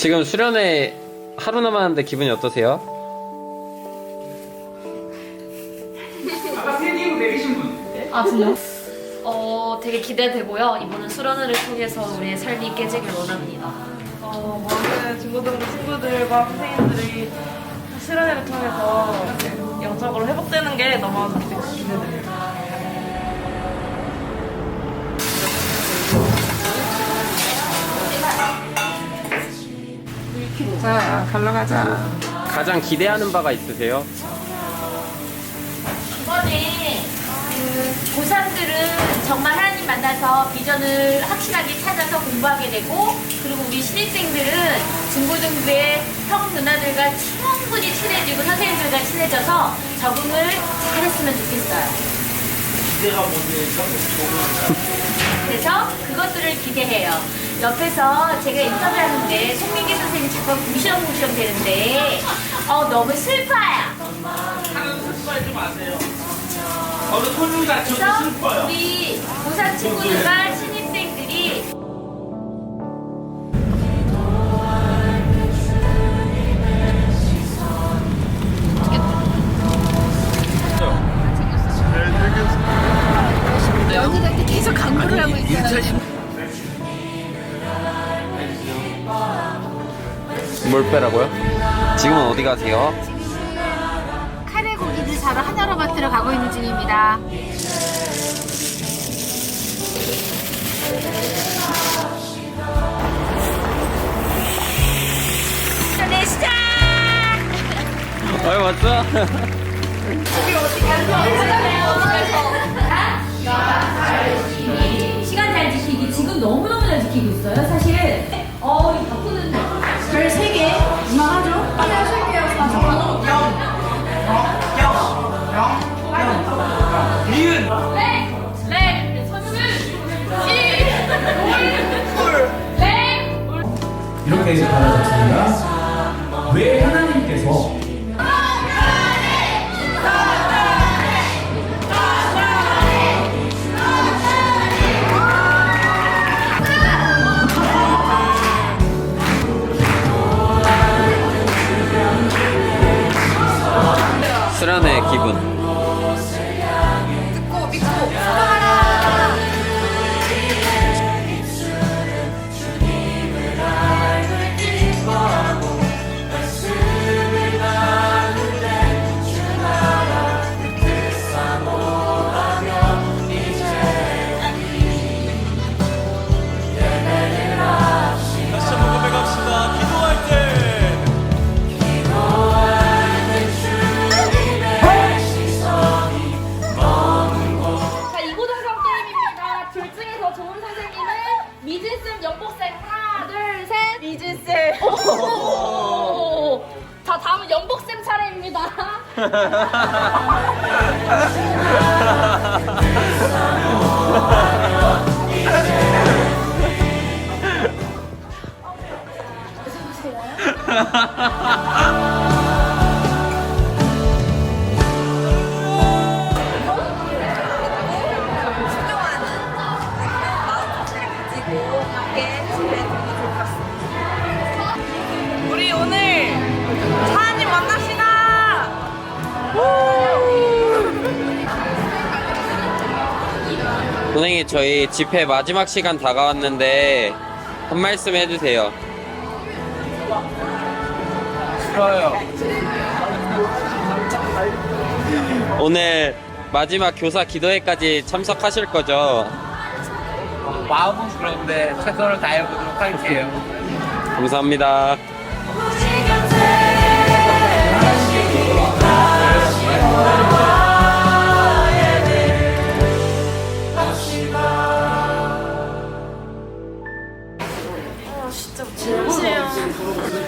지금 수련회 하루 남았는데 기분이 어떠세요? 아까 세기로 내리신 분. 아 진짜? 어 되게 기대되고요. 이번에 수련회를 통해서 우리의 삶이 깨지길 원합니다. 어, 많은 중고등부 친구들과 선생님들이 수련회를 통해서 영적으로 회복되는 게 너무 기대됩니 자, 갈러 가자. 가장 기대하는 바가 있으세요? 이번에 그 고3들은 정말 하나님 만나서 비전을 확실하게 찾아서 공부하게 되고 그리고 우리 신입생들은 중고등부의 형 누나들과 충분히 친해지고 선생님들과 친해져서 적응을 잘했으면 좋겠어요. 그래서 그것들을 기대해요. 옆에서 제가 인터뷰하는데 송민기 선생님이 자꾸 무시렁무시렁 되는데 어 너무 슬퍼요. 하는 슬퍼하지 마세요. 어느 토요일 같이 그래서 슬퍼요. 우리 고3 친구들과 뭘 빼라고요? 지금은 어디 가세요? 카레 고기를 사러 한여름마트로 가고 있는 중입니다. 내 시작! 어이 왔어? 시간 잘 지키기 지금 너무너무 잘 지키고 있어요 사실 어, 이렇게 받아졌습니다. 왜 하나님께서 수련회 기분. 우리 오늘 하나님 만납시다! 선생님 저희 집회 마지막 시간 다가왔는데 한 말씀 해주세요. 싫어요. 오늘 마지막 교사 기도회까지 참석하실 거죠? 마음은 그런데 최선을 다해보도록 할게요. 감사합니다. 민지도 못해.